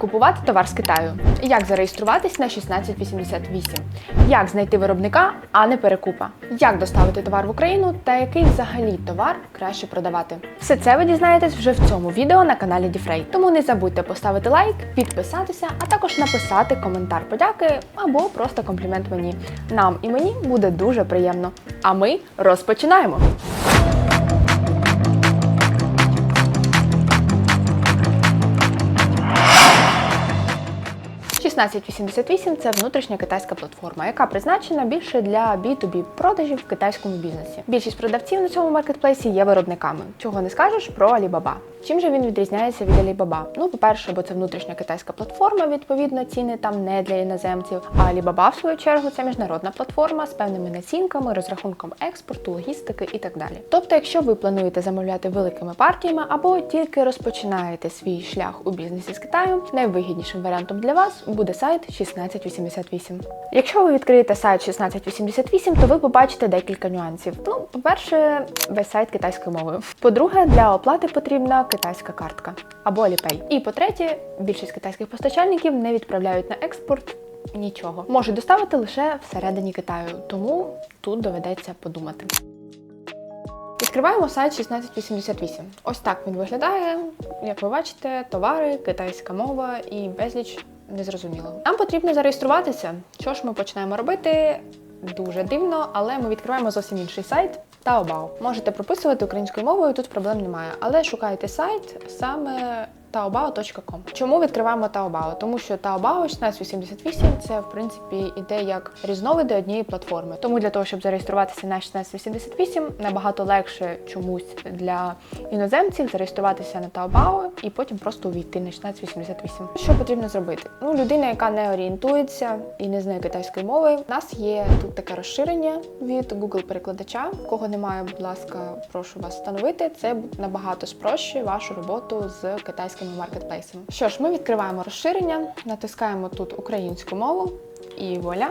купувати товар з Китаю? Як зареєструватись на 1688? Як знайти виробника, а не перекупа? Як доставити товар в Україну та який взагалі товар краще продавати? Все це ви дізнаєтесь вже в цьому відео на каналі Діфрей. Тому не забудьте поставити лайк, підписатися, а також написати коментар подяки або просто комплімент мені. Нам і мені буде дуже приємно. А ми розпочинаємо! 1688 це внутрішня китайська платформа, яка призначена більше для B2B продажів в китайському бізнесі. Більшість продавців на цьому маркетплейсі є виробниками. Чого не скажеш про Alibaba. Чим же він відрізняється від Alibaba? Ну, по-перше, бо це внутрішня китайська платформа, відповідно, ціни там не для іноземців. А Alibaba, в свою чергу, це міжнародна платформа з певними націнками, розрахунком експорту, логістики і так далі. Тобто, якщо ви плануєте замовляти великими партіями або тільки розпочинаєте свій шлях у бізнесі з Китаю, найвигіднішим варіантом для вас буде сайт 1688. Якщо ви відкриєте сайт 1688, то ви побачите декілька нюансів. Ну, по-перше, весь сайт китайською мовою. По-друге, для оплати потрібна китайська картка або Alipay. І по-третє, більшість китайських постачальників не відправляють на експорт. Нічого можуть доставити лише всередині Китаю, тому тут доведеться подумати. Відкриваємо сайт 1688. Ось так він виглядає. Як ви бачите, товари, китайська мова і безліч незрозуміло. Нам потрібно зареєструватися. Що ж ми починаємо робити? Дуже дивно, але ми відкриваємо зовсім інший сайт. Taobao. Можете прописувати українською мовою, тут проблем немає. Але шукайте сайт саме taobao.com. Чому відкриваємо Taobao? Тому що Taobao 1688 це в принципі іде як різновиди однієї платформи. Тому для того, щоб зареєструватися на 1688, набагато легше чомусь для іноземців зареєструватися на Taobao і потім просто увійти на 1688. Що потрібно зробити? Ну, людина, яка не орієнтується і не знає китайської мови, у нас є тут таке розширення від Google перекладача. Кого немає, будь ласка, прошу вас встановити. Це набагато спрощує вашу роботу з китайськими маркетплейсами. Що ж, ми відкриваємо розширення, натискаємо тут українську мову і вуаля,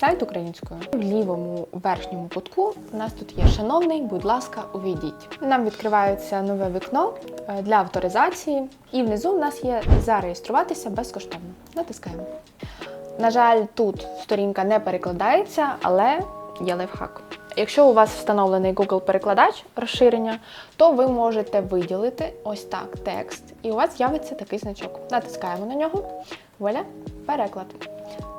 Сайт українською. В лівому верхньому кутку у нас тут є шановний, будь ласка, увійдіть. Нам відкривається нове вікно е, для авторизації, і внизу у нас є зареєструватися безкоштовно. Натискаємо. На жаль, тут сторінка не перекладається, але є лайфхак. Якщо у вас встановлений Google перекладач розширення, то ви можете виділити ось так текст, і у вас з'явиться такий значок. Натискаємо на нього. Вуаля, переклад.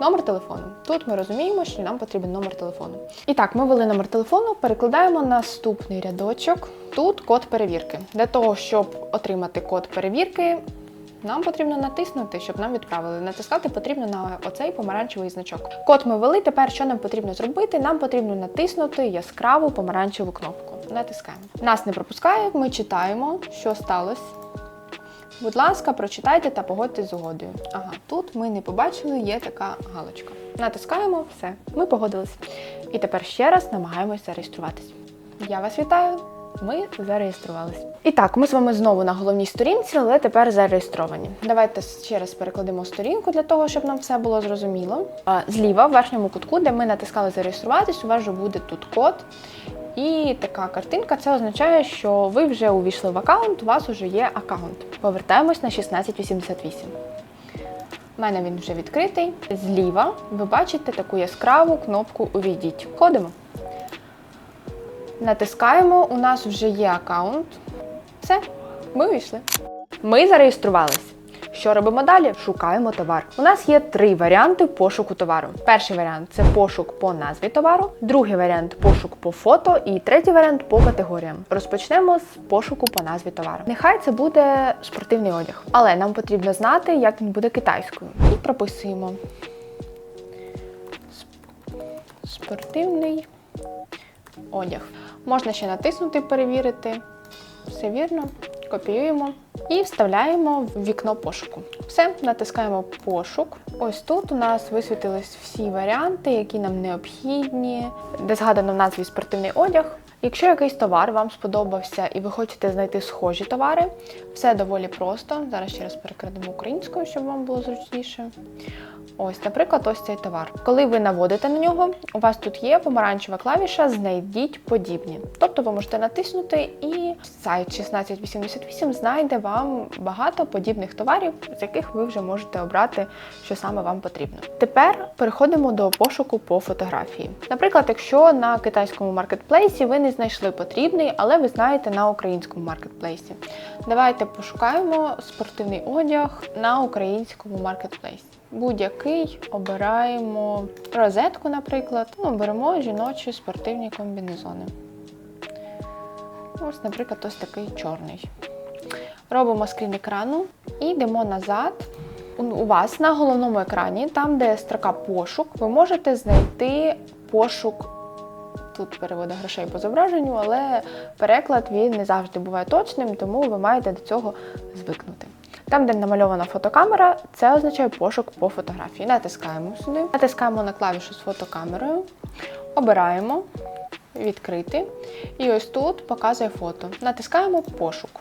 Номер телефону. Тут ми розуміємо, що нам потрібен номер телефону. І так, ми ввели номер телефону, перекладаємо наступний рядочок. Тут код перевірки. Для того, щоб отримати код перевірки, нам потрібно натиснути, щоб нам відправили. Натискати потрібно на оцей помаранчевий значок. Код ми ввели. Тепер що нам потрібно зробити? Нам потрібно натиснути яскраву помаранчеву кнопку. Натискаємо. Нас не пропускає, ми читаємо, що сталося. Будь ласка, прочитайте та погодьтесь з угодою. Ага, тут ми не побачили, є така галочка. Натискаємо, все, ми погодились. І тепер ще раз намагаємось зареєструватись. Я вас вітаю! Ми зареєструвались. І так, ми з вами знову на головній сторінці, але тепер зареєстровані. Давайте ще раз перекладемо сторінку для того, щоб нам все було зрозуміло. Зліва, в верхньому кутку, де ми натискали зареєструватись, у вас вже буде тут код. І така картинка це означає, що ви вже увійшли в аккаунт, у вас вже є аккаунт. Повертаємось на 1688. У мене він вже відкритий. Зліва ви бачите таку яскраву кнопку Увійдіть. Входимо. Натискаємо, у нас вже є аккаунт. Все, ми увійшли. Ми зареєструвались. Що робимо далі? Шукаємо товар. У нас є три варіанти пошуку товару. Перший варіант це пошук по назві товару, другий варіант пошук по фото, і третій варіант по категоріям. Розпочнемо з пошуку по назві товару. Нехай це буде спортивний одяг, але нам потрібно знати, як він буде китайською. І прописуємо спортивний одяг. Можна ще натиснути, перевірити. Все вірно. Копіюємо і вставляємо в вікно пошуку. Все, натискаємо пошук. Ось тут у нас висвітились всі варіанти, які нам необхідні, де згадано в назві спортивний одяг. Якщо якийсь товар вам сподобався і ви хочете знайти схожі товари, все доволі просто. Зараз ще раз перекладемо українською, щоб вам було зручніше. Ось, наприклад, ось цей товар. Коли ви наводите на нього, у вас тут є помаранчева клавіша Знайдіть подібні. Тобто ви можете натиснути і сайт 1688 знайде вам багато подібних товарів, з яких ви вже можете обрати, що саме вам потрібно. Тепер переходимо до пошуку по фотографії. Наприклад, якщо на китайському маркетплейсі ви не знайшли потрібний, але ви знаєте на українському маркетплейсі. Давайте пошукаємо спортивний одяг на українському маркетплейсі. Будь-який обираємо розетку, наприклад. Ну, беремо жіночі спортивні комбінезони. Ось, наприклад, ось такий чорний. Робимо скрін екрану і йдемо назад. У- вас на головному екрані, там, де строка пошук, ви можете знайти пошук. Тут переводи грошей по зображенню, але переклад він не завжди буває точним, тому ви маєте до цього звикнути. Там, де намальована фотокамера, це означає пошук по фотографії. Натискаємо сюди, натискаємо на клавішу з фотокамерою, обираємо відкрити. І ось тут показує фото. Натискаємо пошук.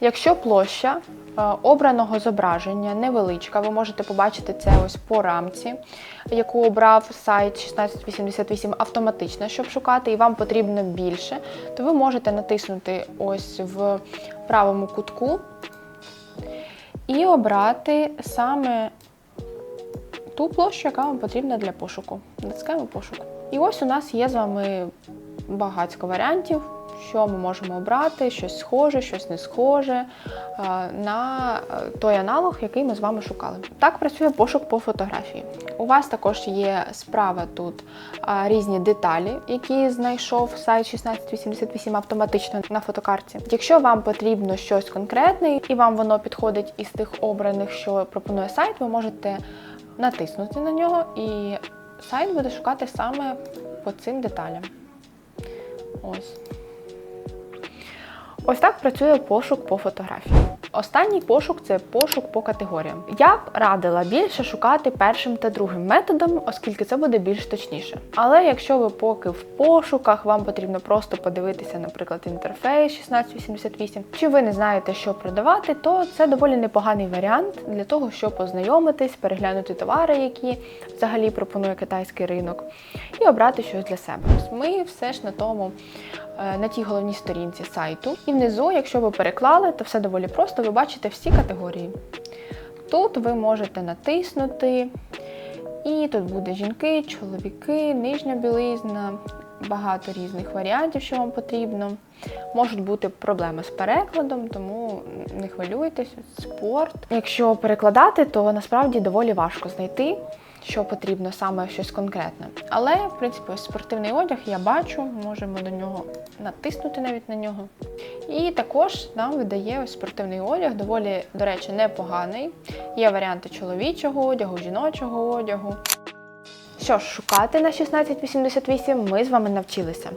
Якщо площа е, обраного зображення невеличка, ви можете побачити це ось по рамці, яку обрав сайт 1688 автоматично, щоб шукати, і вам потрібно більше, то ви можете натиснути ось в правому кутку і обрати саме ту площу, яка вам потрібна для пошуку. Натискаємо пошук. І ось у нас є з вами багатько варіантів, що ми можемо обрати, щось схоже, щось не схоже е, на е, той аналог, який ми з вами шукали. Так працює пошук по фотографії. У вас також є справа тут різні деталі, які знайшов сайт 1688 автоматично на фотокарті. Якщо вам потрібно щось конкретне і вам воно підходить із тих обраних, що пропонує сайт, ви можете натиснути на нього, і сайт буде шукати саме по цим деталям. Ось. Ось так працює пошук по фотографії. Останній пошук це пошук по категоріям. Я б радила більше шукати першим та другим методом, оскільки це буде більш точніше. Але якщо ви поки в пошуках, вам потрібно просто подивитися, наприклад, інтерфейс 1688, чи ви не знаєте, що продавати, то це доволі непоганий варіант для того, щоб познайомитись, переглянути товари, які взагалі пропонує китайський ринок, і обрати щось для себе. Ми все ж на тому на тій головній сторінці сайту. І внизу, якщо ви переклали, то все доволі просто, ви бачите всі категорії. Тут ви можете натиснути, і тут буде жінки, чоловіки, нижня білизна, багато різних варіантів, що вам потрібно. Можуть бути проблеми з перекладом, тому не хвилюйтесь, спорт. Якщо перекладати, то насправді доволі важко знайти що потрібно саме щось конкретне. Але, в принципі, ось спортивний одяг я бачу, можемо до нього натиснути навіть на нього. І також нам видає ось спортивний одяг, доволі, до речі, непоганий. Є варіанти чоловічого одягу, жіночого одягу. Що ж, шукати на 1688 ми з вами навчилися.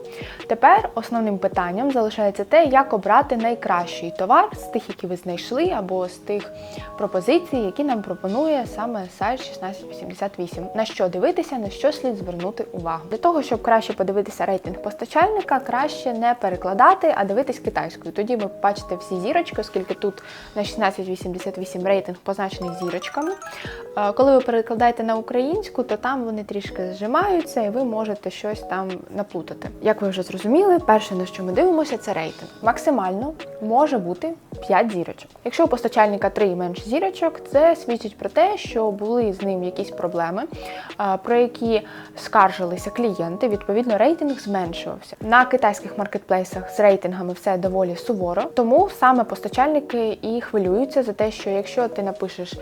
Тепер основним питанням залишається те, як обрати найкращий товар з тих, які ви знайшли, або з тих пропозицій, які нам пропонує саме сайт 1688. На що дивитися, на що слід звернути увагу. Для того, щоб краще подивитися рейтинг постачальника, краще не перекладати, а дивитись китайською. Тоді ви бачите всі зірочки, оскільки тут на 1688 рейтинг позначений зірочками. Е, Коли ви перекладаєте на українську, то там вони трішки зжимаються, і ви можете щось там наплутати. Як ви вже зрозуміли, перше на що ми дивимося, це рейтинг. Максимально може бути 5 зірочок. Якщо у постачальника 3 і менше зірочок, це свідчить про те, що були з ним якісь проблеми, про які скаржилися клієнти. Відповідно, рейтинг зменшувався. На китайських маркетплейсах з рейтингами все доволі суворо, тому саме постачальники і хвилюються за те, що якщо ти напишеш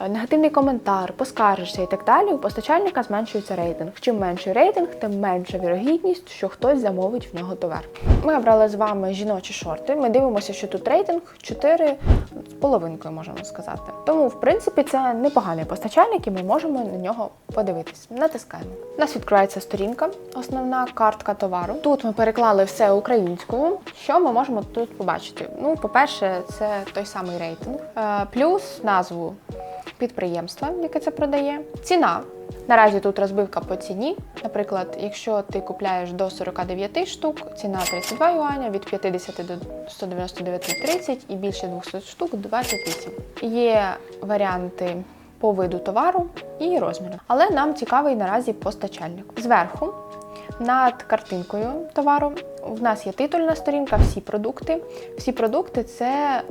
е, негативний коментар, поскаржишся і так далі, у постачальника зменшується рейтинг. Чим менший рейтинг, тим менша вірогідність, що хтось замовить в нього товар. Ми обрали з вами жіночі шорти. Ми дивимося, що тут рейтинг 4 з половинкою, можемо сказати. Тому, в принципі, це непоганий постачальник, і ми можемо на нього подивитись. Натискаємо. У нас відкривається сторінка, основна картка товару. Тут ми переклали все українською. Що ми можемо тут побачити? Ну, по-перше, це той самий рейтинг, е, плюс назву підприємства, яке це продає, ціна Наразі тут розбивка по ціні. Наприклад, якщо ти купляєш до 49 штук, ціна 32 юаня, від 50 до 199 30 і більше 200 штук 28. Є варіанти по виду товару і розміру. Але нам цікавий наразі постачальник. Зверху над картинкою товару в нас є титульна сторінка, всі продукти. Всі продукти це.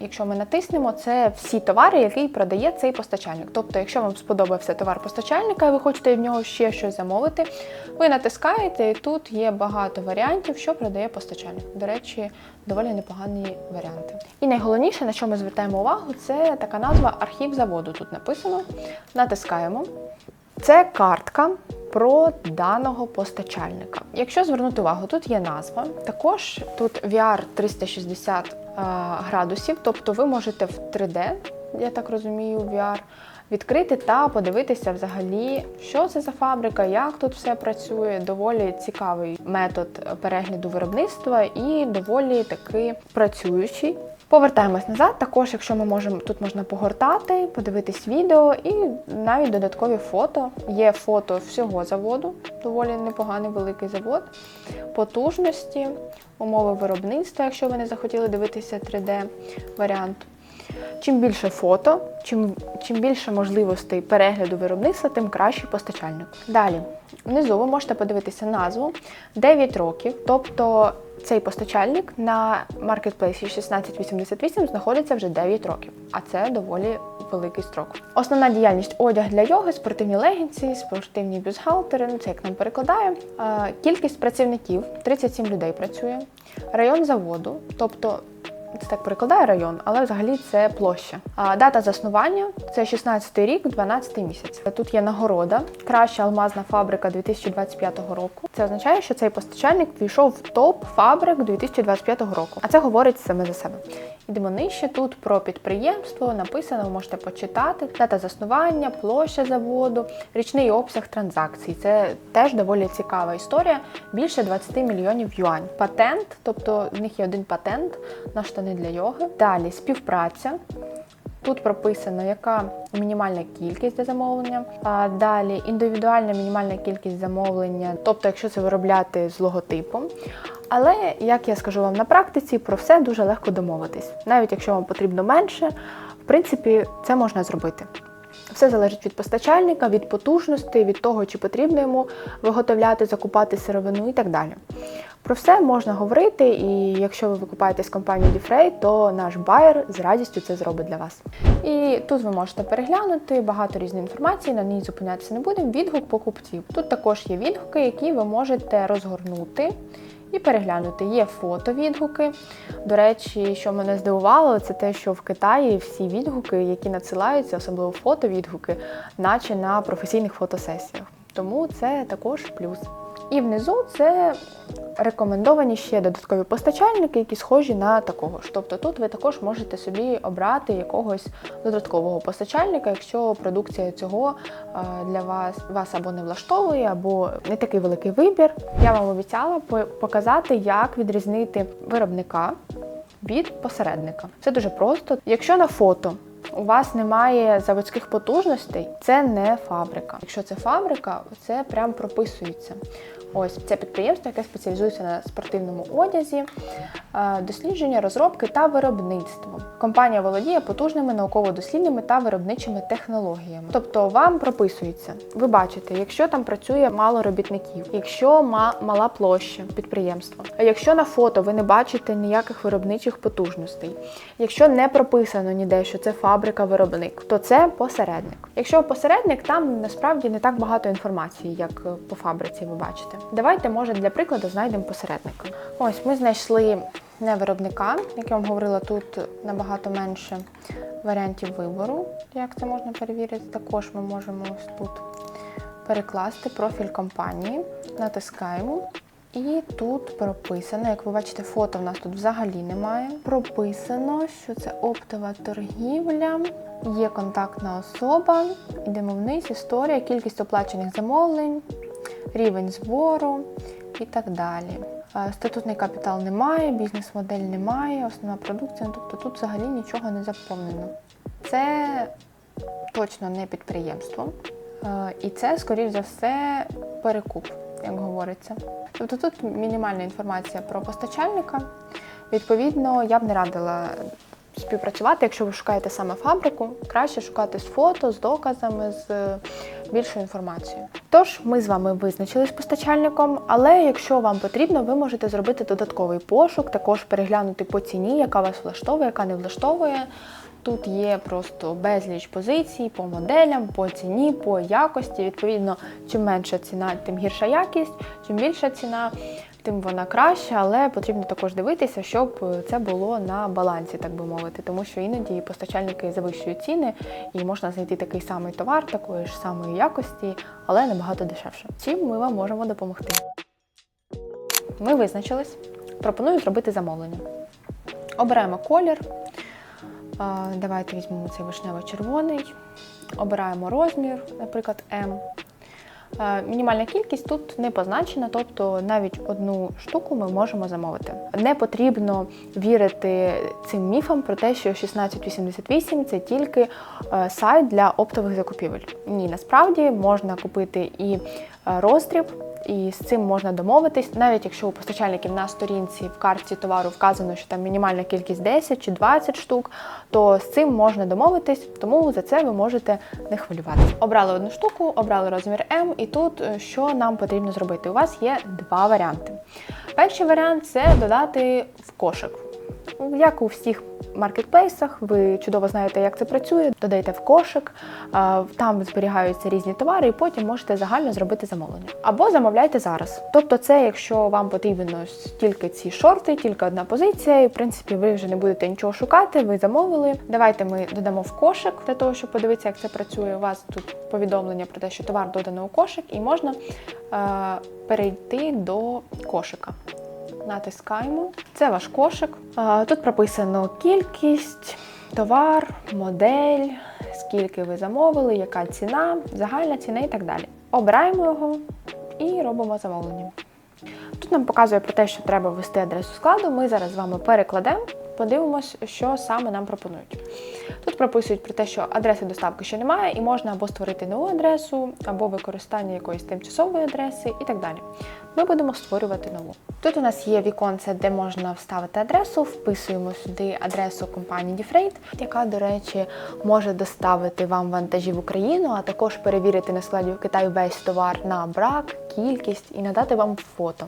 Якщо ми натиснемо, це всі товари, які продає цей постачальник. Тобто, якщо вам сподобався товар постачальника і ви хочете в нього ще щось замовити, ви натискаєте, і тут є багато варіантів, що продає постачальник. До речі, доволі непогані варіанти. І найголовніше, на що ми звертаємо увагу, це така назва архів заводу. Тут написано. Натискаємо. Це картка про даного постачальника. Якщо звернути увагу, тут є назва. Також тут VR 360 е, градусів, тобто ви можете в 3D, я так розумію, VR, відкрити та подивитися взагалі, що це за фабрика, як тут все працює. Доволі цікавий метод перегляду виробництва і доволі таки працюючий. Повертаємось назад. Також, якщо ми можемо, тут можна погортати, подивитись відео і навіть додаткові фото. Є фото всього заводу, доволі непоганий великий завод, потужності, умови виробництва, якщо ви не захотіли дивитися 3D варіант. Чим більше фото, чим, чим більше можливостей перегляду виробництва, тим кращий постачальник. Далі, внизу ви можете подивитися назву 9 років, тобто цей постачальник на маркетплейсі 1688 знаходиться вже 9 років, а це доволі великий строк. Основна діяльність одяг для йоги, спортивні легінці, спортивні бюстгальтери, ну це як нам перекладає. Е, Кількість працівників 37 людей працює. Район заводу, тобто це так перекладає район, але взагалі це площа. А дата заснування це 16 рік, 12 місяць. Тут є нагорода, краща алмазна фабрика 2025 року. Це означає, що цей постачальник війшов в топ фабрик 2025 року. А це говорить саме за себе. Ідемо нижче. Тут про підприємство написано, ви можете почитати дата заснування, площа заводу, річний обсяг транзакцій. Це теж доволі цікава історія. Більше 20 мільйонів юань. Патент, тобто в них є один патент на штани для йоги. Далі співпраця. Тут прописано, яка мінімальна кількість для замовлення. А далі індивідуальна мінімальна кількість замовлення, тобто, якщо це виробляти з логотипом. Але як я скажу вам на практиці, про все дуже легко домовитись. Навіть якщо вам потрібно менше, в принципі, це можна зробити. Все залежить від постачальника, від потужності, від того, чи потрібно йому виготовляти, закупати сировину і так далі. Про все можна говорити, і якщо ви викупаєте з компанії Difray, то наш байер з радістю це зробить для вас. І тут ви можете переглянути багато різної інформації, на ній зупинятися не будемо. Відгук покупців. Тут також є відгуки, які ви можете розгорнути. І переглянути. Є фото-відгуки. До речі, що мене здивувало, це те, що в Китаї всі відгуки, які надсилаються, особливо фото-відгуки, наче на професійних фотосесіях. Тому це також плюс. І внизу це рекомендовані ще додаткові постачальники, які схожі на такого ж. Тобто тут ви також можете собі обрати якогось додаткового постачальника, якщо продукція цього е, для вас вас або не влаштовує, або не такий великий вибір. Я вам обіцяла показати, як відрізнити виробника від посередника. Це дуже просто. Якщо на фото у вас немає заводських потужностей, це не фабрика. Якщо це фабрика, це прям прописується. Ось це підприємство, яке спеціалізується на спортивному одязі, е, дослідження, розробки та виробництво. Компанія володіє потужними науково-дослідними та виробничими технологіями. Тобто вам прописується, ви бачите, якщо там працює мало робітників, якщо ма- мала площа підприємства, якщо на фото ви не бачите ніяких виробничих потужностей, якщо не прописано ніде, що це фабрика-виробник, то це посередник. Якщо посередник, там насправді не так багато інформації, як е, по фабриці ви бачите. Давайте, може, для прикладу знайдемо посередника. Ось ми знайшли не виробника, як я вам говорила, тут набагато менше варіантів вибору. Як це можна перевірити? Також ми можемо ось тут перекласти профіль компанії, натискаємо. І тут прописано, як ви бачите, фото в нас тут взагалі немає. Прописано, що це оптова торгівля, є контактна особа, йдемо вниз, історія, кількість оплачених замовлень, рівень збору і так далі. Е, Статутний капітал немає, бізнес-модель немає, основна продукція, ну, тобто тут взагалі нічого не заповнено. Це точно не підприємство. Е, І це, скоріш за все, перекуп, як говориться. Тобто тут мінімальна інформація про постачальника. Відповідно, я б не радила співпрацювати, якщо ви шукаєте саме фабрику, краще шукати з фото, з доказами, з е, більшою інформацією. Тож ми з вами визначились постачальником, але якщо вам потрібно, ви можете зробити додатковий пошук, також переглянути по ціні, яка вас влаштовує, яка не влаштовує. Тут є просто безліч позицій по моделям, по ціні, по якості. Відповідно, чим менша ціна, тим гірша якість, чим більша ціна, тим вона краща, але потрібно також дивитися, щоб це було на балансі, так би мовити, тому що іноді постачальники завищують ціни і можна знайти такий самий товар, такої ж самої якості, але набагато дешевше. Чим ми вам можемо допомогти. Ми визначились. Пропоную зробити замовлення. Обираємо колір. Давайте візьмемо цей вишнево-червоний. Обираємо розмір, наприклад, М. Е, Мінімальна кількість тут не позначена, тобто навіть одну штуку ми можемо замовити. Не потрібно вірити цим міфам про те, що 1688 це тільки е, сайт для оптових закупівель. Ні, насправді можна купити і е, роздріб, і з цим можна домовитись, навіть якщо у постачальників на сторінці в карті товару вказано, що там мінімальна кількість 10 чи 20 штук, то з цим можна домовитись, тому за це ви можете не хвилюватися. Обрали одну штуку, обрали розмір М, і тут е, що нам потрібно зробити? У вас є два варіанти. Перший варіант це додати в кошик. Як у всіх маркетплейсах, ви чудово знаєте, як це працює. Додаєте в кошик, там зберігаються різні товари, і потім можете загально зробити замовлення. Або замовляйте зараз. Тобто, це якщо вам потрібно тільки ці шорти, тільки одна позиція, і в принципі ви вже не будете нічого шукати, ви замовили. Давайте ми додамо в кошик для того, щоб подивитися, як це працює. У вас тут повідомлення про те, що товар додано у кошик, і можна е, перейти до кошика. Натискаємо. Це ваш кошик. Тут прописано кількість, товар, модель, скільки ви замовили, яка ціна, загальна ціна і так далі. Обираємо його і робимо замовлення. Тут нам показує про те, що треба ввести адресу складу. Ми зараз з вами перекладемо, подивимось, що саме нам пропонують. Тут прописують про те, що адреси доставки ще немає, і можна або створити нову адресу, або використання якоїсь тимчасової адреси і так далі. Ми будемо створювати нову. Тут у нас є віконце, де можна вставити адресу, вписуємо сюди адресу компанії Difreight, яка, до речі, може доставити вам вантажі в Україну, а також перевірити на складі в Китаї весь товар на брак, кількість і надати вам фото.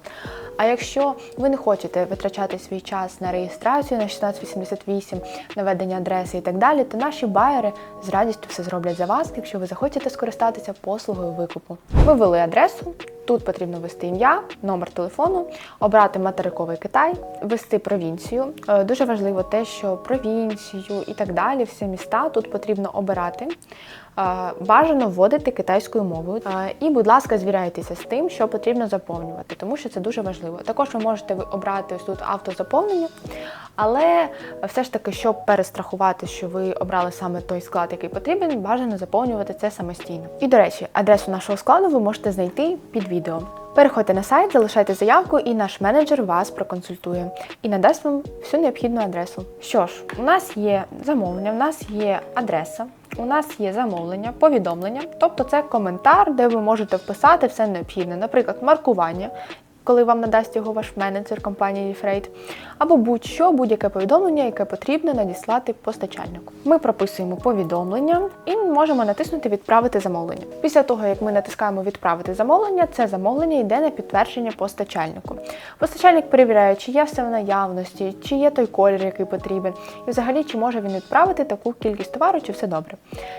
А якщо ви не хочете витрачати свій час на реєстрацію на 1688, наведення адреси і так далі, то наші байери з радістю все зроблять за вас, якщо ви захочете скористатися послугою викупу. Ви ввели адресу. Тут потрібно ввести ім'я, номер телефону, обрати материковий Китай, ввести провінцію. Е, Дуже важливо те, що провінцію і так далі, всі міста тут потрібно обирати. Бажано вводити китайською мовою. І, будь ласка, звіряйтеся з тим, що потрібно заповнювати, тому що це дуже важливо. Також ви можете обрати тут автозаповнення, але все ж таки, щоб перестрахувати, що ви обрали саме той склад, який потрібен, бажано заповнювати це самостійно. І до речі, адресу нашого складу ви можете знайти під відео. Переходьте на сайт, залишайте заявку, і наш менеджер вас проконсультує і надасть вам всю необхідну адресу. Що ж, у нас є замовлення, у нас є адреса, у нас є замовлення, повідомлення, тобто це коментар, де ви можете вписати все необхідне, наприклад, маркування. Коли вам надасть його ваш менеджер компанії Freight, або будь-що, будь-яке повідомлення, яке потрібно надіслати постачальнику. Ми прописуємо повідомлення і можемо натиснути Відправити замовлення. Після того, як ми натискаємо Відправити замовлення, це замовлення йде на підтвердження постачальнику. Постачальник перевіряє, чи є все в наявності, чи є той колір, який потрібен, і взагалі чи може він відправити таку кількість товару, чи все добре.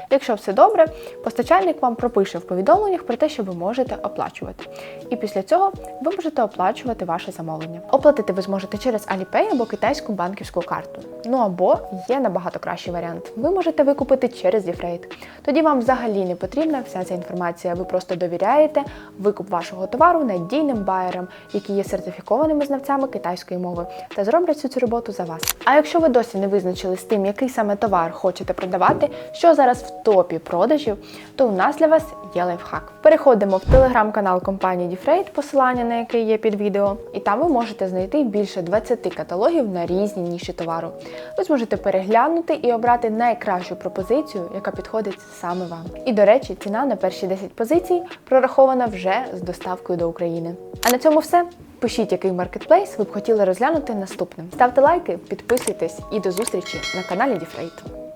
Якщо все добре, постачальник вам пропише в повідомленнях про те, що ви можете оплачувати. І після цього ви можете оплачувати ваше замовлення. Оплатити ви зможете через Alipay або китайську банківську карту. Ну або є набагато кращий варіант. Ви можете викупити через Difreight. Тоді вам взагалі не потрібна вся ця інформація. Ви просто довіряєте викуп вашого товару надійним байерам, які є сертифікованими знавцями китайської мови, та зроблять всю цю роботу за вас. А якщо ви досі не визначили з тим, який саме товар хочете продавати, що зараз в топі продажів, то у нас для вас є лайфхак. Переходимо в телеграм-канал компанії Difreight, посилання на який є під відео, і там ви можете знайти більше 20 каталогів на різні ніші товару. Ви зможете переглянути і обрати найкращу пропозицію, яка підходить саме вам. І до речі, ціна на перші 10 позицій прорахована вже з доставкою до України. А на цьому все. Пишіть, який маркетплейс ви б хотіли розглянути наступним. Ставте лайки, підписуйтесь і до зустрічі на каналі Діфрейт.